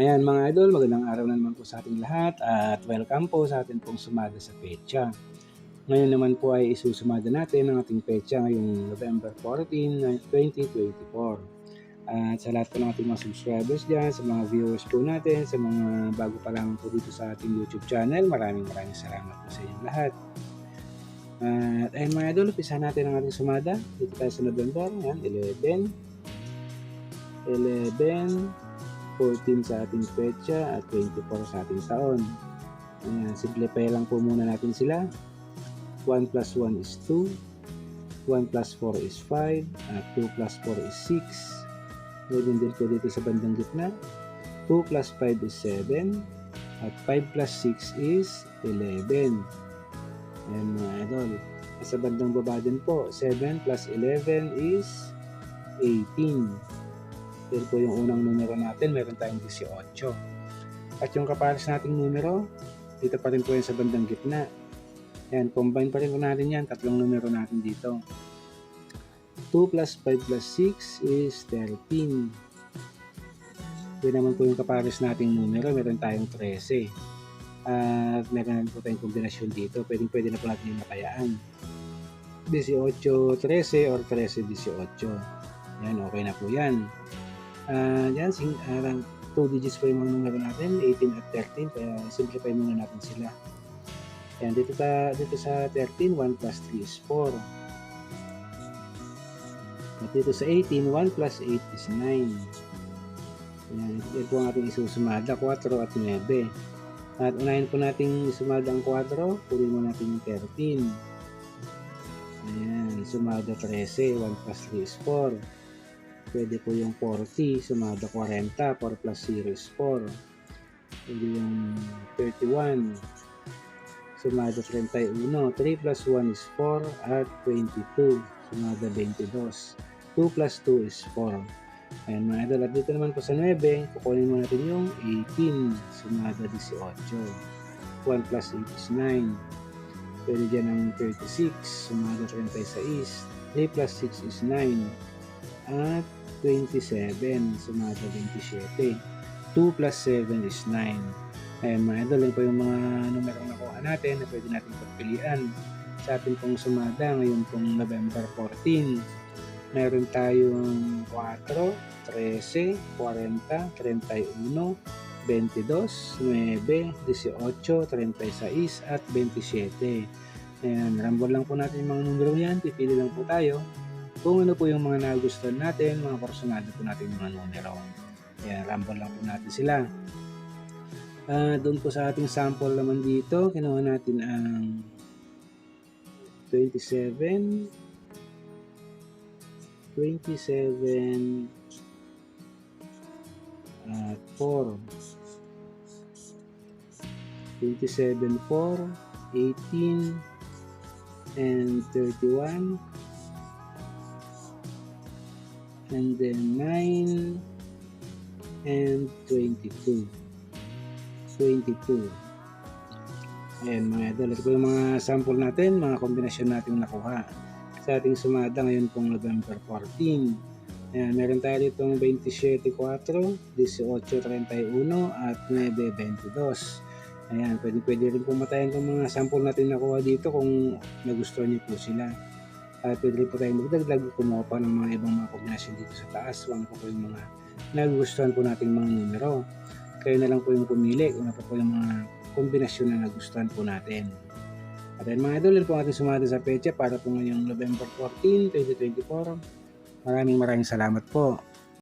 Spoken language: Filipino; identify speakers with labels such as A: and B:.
A: Ayan mga idol, magandang araw na naman po sa ating lahat at welcome po sa ating pong sumada sa pecha. Ngayon naman po ay isusumada natin ang ating pecha ngayong November 14, 2024. At sa lahat po ng ating mga subscribers dyan, sa mga viewers po natin, sa mga bago pa lang po dito sa ating YouTube channel, maraming maraming salamat po sa inyong lahat. At ayun mga idol, umpisa natin ang ating sumada. Dito tayo sa November, yan, 11, 11, 14 sa ating petsa at 24 sa ating taon. Ayan, simplify lang po muna natin sila. 1 plus 1 is 2, 1 plus 4 is 5, at 2 plus 4 is 6. Pwede din po dito sa bandang gitna. 2 plus 5 is 7, at 5 plus 6 is 11. Ayan mga idol. Sa bandang baba din po, 7 plus 11 is 18. Yan po yung unang numero natin, meron tayong 18. At yung kapares nating numero, dito pa rin po yan sa bandang gitna. Yan, combine pa rin po natin yan, tatlong numero natin dito. 2 plus 5 plus 6 is 13. Yan naman po yung kapares nating numero, meron tayong 13. At meron po tayong kombinasyon dito, pwedeng pwede na po natin yung matayaan. 18, 13 or 13, 18. Yan, okay na po yan. Uh, yan, sing, uh, 2 digits po yung mga numero natin, 18 at 13, kaya simplify muna natin sila. Yan, dito, ta, dito sa 13, 1 plus 3 is 4. At dito sa 18, 1 plus 8 is 9. Yan, ito ang ating isusumada, 4 at 9. At unahin po natin sumada ang 4, kunin mo natin yung 13. Ayan, sumada 13, 1 plus 3 is 4. Pwede po yung 40, sumada 40, 4 plus 0 is 4. Pwede yung 31, sumada 31, 3 plus 1 is 4 at 22, sumada 22. 2 plus 2 is 4. Ayan mga idol, at dito naman po sa 9, kukunin mo natin yung 18, sumada 18. 1 plus 8 is 9. Pwede dyan ang 36, sumada 36. 3 plus 6 is 9. At 27, sumada 27. 2 plus 7 is 9. Ayan mga idol, yun po yung mga numerong nakuha natin na pwede natin pagpilian sa ating pong sumada ngayon pong November 14. Meron tayong 4, 13, 40, 31, 22, 9, 18, 36 at 27. Ayan, rambol lang po natin yung mga numero yan. Pipili lang po tayo kung ano po yung mga nagustuhan natin, mga personado po natin mga numero. Ayan, rambol lang po natin sila. Uh, doon po sa ating sample naman dito, kinuha natin ang 27, 27, at 4. 27, 4, 18, and 31, and then 9, and 22. 22. Ayan mga idol, ito po yung mga sample natin, mga kombinasyon natin nakuha sa ating sumada ngayon pong November 14. Ayan, meron tayo ditong 27.4, 18.31 at 9.22. Ayan, pwede, pwede rin pong matayan itong mga sample natin nakuha dito kung nagustuhan niyo po sila. At pwede po tayong magdagdag kumuha pa ng mga ibang mga kombinasyon dito sa taas. Kung ano po, po yung mga nagustuhan po nating mga numero. Kayo na lang po yung pumili kung ano po, po yung mga kombinasyon na nagustuhan po natin. At ayun mga idol, yun po ating sumada sa pecha para po ngayong November 14, 2024. Maraming maraming salamat po.